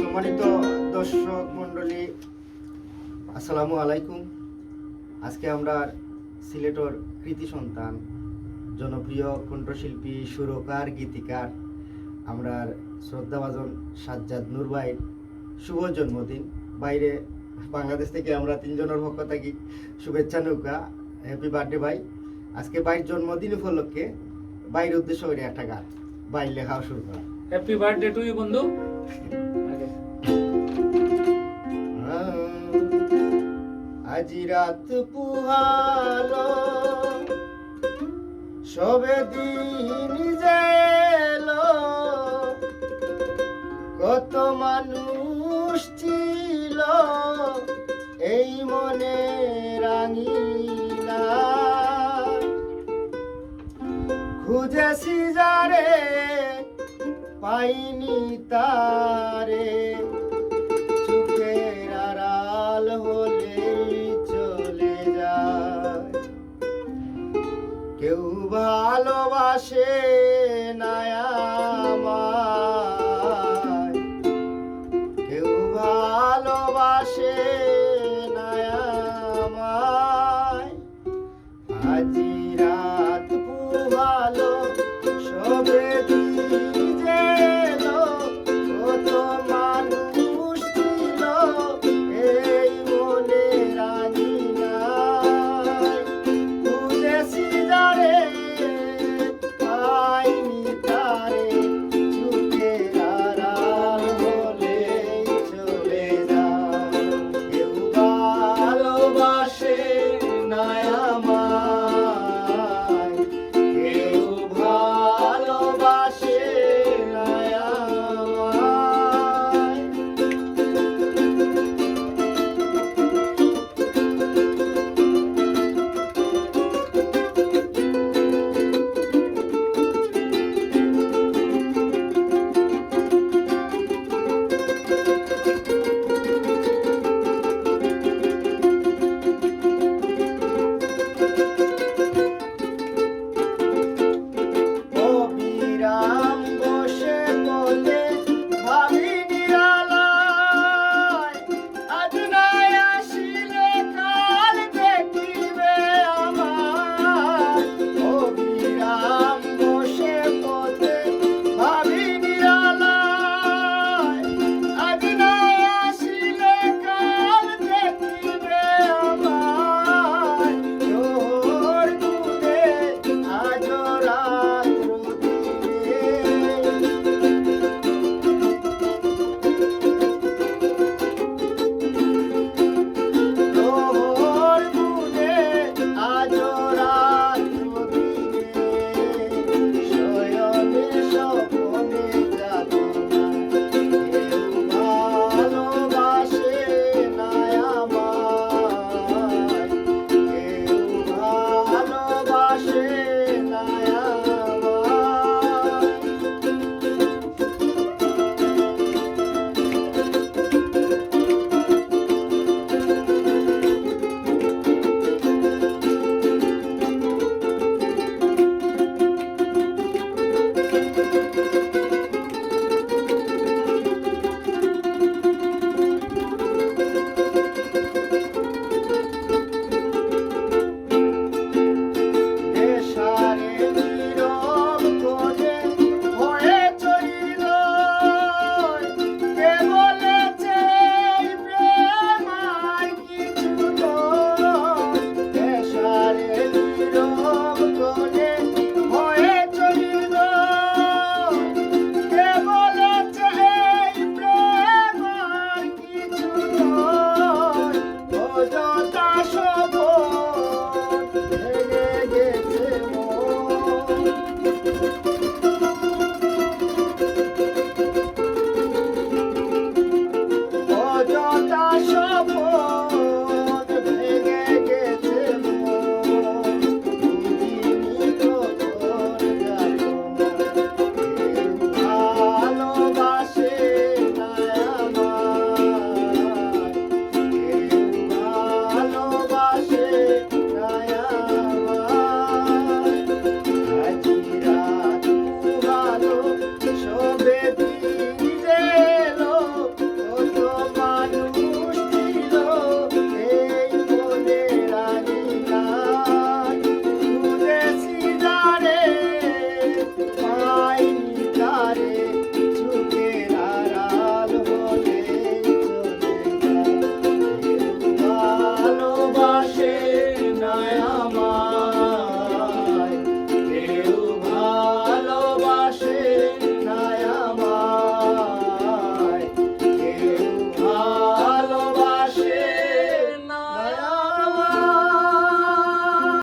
সম্মানিত দর্শক মণ্ডলী, আসসালামু আলাইকুম। আজকে আমরা সিলেটর কৃতি সন্তান, জনপ্রিয় কণ্ঠশিল্পী, সুরকার, গীতিকার, আমরা শ্রদ্ধাভাজন সাজ্জাদ নূর ভাইয়ের শুভ জন্মদিন। বাইরে বাংলাদেশ থেকে আমরা তিনজনের পক্ষ থাকি শুভেচ্ছা, নৌকা, হ্যাপি বার্থডে ভাই। আজকে বাইর জন্মদিন উপলক্ষে বাইরের উদ্দেশ্য করে একটা গান। বাইর লেখাও শুরু করা। হ্যাপি বার্থডে টু ইউ বন্ধু। আজি রাত পুহালো সবে দিন যেলো কত মানুষ ছিল এই মনে রাঙিলা। খুঁজেছি যারে পাইনি তারে। চোখের আড়াল হলেই চলে যায়। কেউ ভালোবাসে না